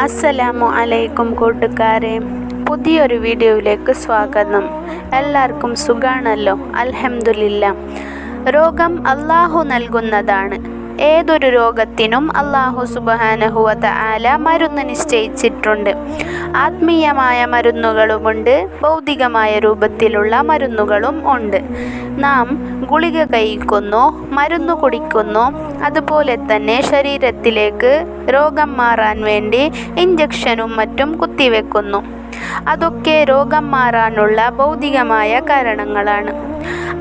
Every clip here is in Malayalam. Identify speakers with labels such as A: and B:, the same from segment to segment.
A: അസ്സലാമു അലൈക്കും കൂട്ടുകാരെ പുതിയൊരു വീഡിയോയിലേക്ക് സ്വാഗതം. എല്ലാവർക്കും സുഖാണല്ലോ? അൽഹംദുലില്ല. രോഗം അള്ളാഹു നൽകുന്നതാണ്. ഏതൊരു രോഗത്തിനും അള്ളാഹു സുബാനഹുവത ആല മരുന്ന് നിശ്ചയിച്ചിട്ടുണ്ട്. ആത്മീയമായ മരുന്നുകളുമുണ്ട് ഭൗതികമായ രൂപത്തിലുള്ള മരുന്നുകളും ഉണ്ട്. നാം ഗുളിക കഴിക്കുന്നു മരുന്ന് കുടിക്കുന്നു അതുപോലെ തന്നെ ശരീരത്തിലേക്ക് രോഗം മാറാൻ വേണ്ടി ഇഞ്ചക്ഷനും മറ്റും കുത്തിവെക്കുന്നു. അതൊക്കെ രോഗം മാറാനുള്ള ഭൗതികമായ കാരണങ്ങളാണ്.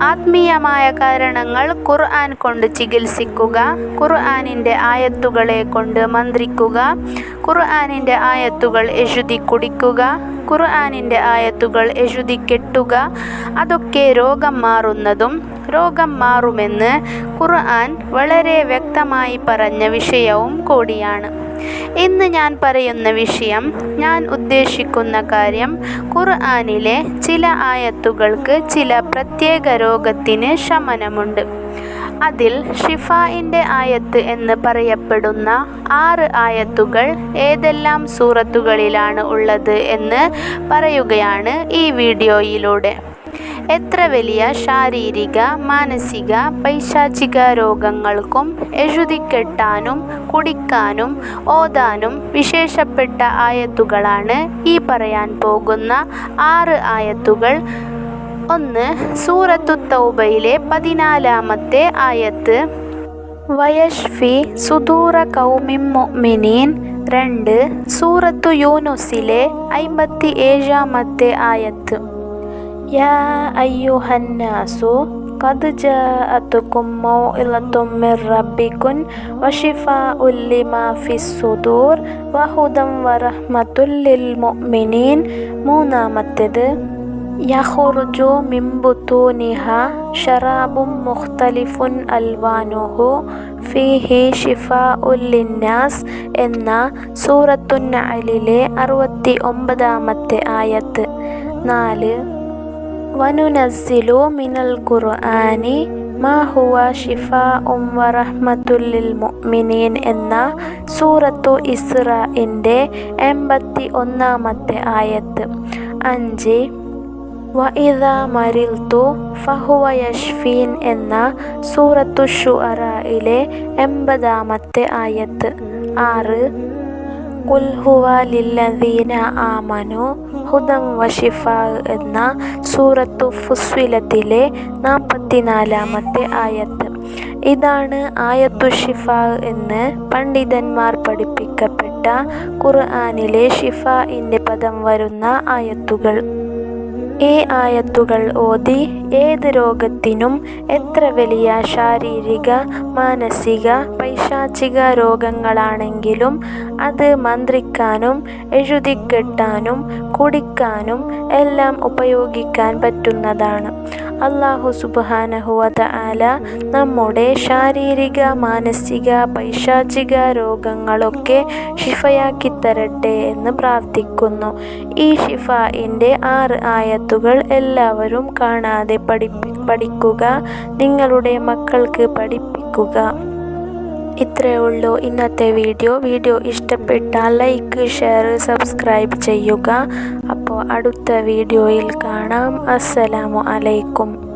A: ആത്മീയമായ കാരണങ്ങൾ ഖുർആൻ കൊണ്ട് ചികിത്സിക്കുക ഖുർആനിന്റെ ആയത്തുകളെ കൊണ്ട് മന്ത്രിക്കുക ഖുർആനിന്റെ ആയത്തുകൾ എഴുതി കുടിക്കുക ഖുർആാനിന്റെ ആയത്തുകൾ എഴുതി കെട്ടുക അതൊക്കെ രോഗം മാറുന്നതും രോഗം മാറുമെന്ന് ഖുർആൻ വളരെ വ്യക്തമായി പറഞ്ഞ വിഷയവും കൂടിയാണ്. ഇന്ന് ഞാൻ പറയുന്ന വിഷയം ഞാൻ ഉദ്ദേശിക്കുന്ന കാര്യം ഖുർആാനിലെ ചില ആയത്തുകൾക്ക് ചില പ്രത്യേക രോഗത്തിന് ശമനമുണ്ട്. അതിൽ ഷിഫായിന്റെ ആയത്ത് എന്ന് പറയപ്പെടുന്ന ആറ് ആയത്തുകൾ ഏതെല്ലാം സൂറത്തുകളിലാണ് ഉള്ളത് എന്ന് പറയുകയാണ് ഈ വീഡിയോയിലൂടെ. എത്ര വലിയ ശാരീരിക മാനസിക പൈശാചിക രോഗങ്ങൾക്കും എഴുതിക്കെട്ടാനും കുടിക്കാനും ഓതാനും വിശേഷപ്പെട്ട ആയത്തുകളാണ് ഈ പറയാൻ പോകുന്ന ആറ് ആയത്തുകൾ. ഒന്ന് സൂറത്തു തൗബയിലെ പതിനാലാമത്തെ ആയത്ത്. വയഷ്ഫി സുദൂറ കൗമിം മുഅ്മിനീൻ. രണ്ട് സൂറത്തു യൂനുസിലെ അമ്പത്തി ഏഴാമത്തെ ആയത്ത്. يا أيها الناس قد جاءتكم موعظة من ربكم وشفاء لما في الصدور وهدى ورحمة للمؤمنين മൂന്നാമത്തേത് يخرج من بطونها شراب مختلف ألوانه فيه شفاء للناس എന്ന സൂറത്തുന്നഅലിലെ അറുപത്തി ഒമ്പതാമത്തെ ആയത്ത് നാല് വനുനസ്സിലു മിനൽ ഖുർആനി മാ ഹുവ ഷിഫാഉം വറഹ്മത്തുല്ലിൽ മുഅ്മിനീൻ എന്ന സൂറത്തു ഇസ്രഇന്റെ എൺപത്തി ഒന്നാമത്തെ ആയത്ത്. അഞ്ച് വഇദ മരിൽത്തു ഫഹുവ യഷ്ഫീൻ എന്ന സൂറത്തു ഷുഅറയിലെ എൺപതാമത്തെ ആയത്ത്. ആറ് കുൽ ഹുവ ലില്ലദീന ആമനു ഹുദം വഷിഫ എന്ന സൂറത്തു ഫുസ്വിലത്തിലെ നാൽപ്പത്തിനാലാമത്തെ ആയത്ത്. ഇതാണ് ആയത്തു ഷിഫ എന്ന് പണ്ഡിതന്മാർ പഠിപ്പിക്കപ്പെട്ട ഖുർആാനിലെ ഷിഫ എന്ന പദം വരുന്ന ആയത്തുകൾ. ഈ ആയത്തുകൾ ഓതി ഏത് രോഗത്തിനും എത്ര വലിയ ശാരീരിക മാനസിക പൈശാചിക രോഗങ്ങളാണെങ്കിലും അത് മന്ത്രിക്കാനും എഴുതിക്കെട്ടാനും കുടിക്കാനും എല്ലാം ഉപയോഗിക്കാൻ പറ്റുന്നതാണ്. അള്ളാഹു സുബാനഹുവത നമ്മുടെ ശാരീരിക മാനസിക പൈശാചിക രോഗങ്ങളൊക്കെ ഷിഫയാക്കി തരട്ടെ എന്ന് പ്രാർത്ഥിക്കുന്നു. ഈ ഷിഫയിന്റെ ആറ് ആയത്തുകൾ എല്ലാവരും കാണാതെ പഠിപ്പി പഠിക്കുക നിങ്ങളുടെ മക്കൾക്ക് പഠിപ്പിക്കുക. ഇത്രേ ഉള്ളൂ ഇന്നത്തെ വീഡിയോ. വീഡിയോ ഇഷ്ടപ്പെട്ടാൽ ലൈക്ക് ഷെയർ സബ്സ്ക്രൈബ് ചെയ്യുക. അടുത്ത വീഡിയോയിൽ കാണാം. അസ്സലാമു അലൈക്കും.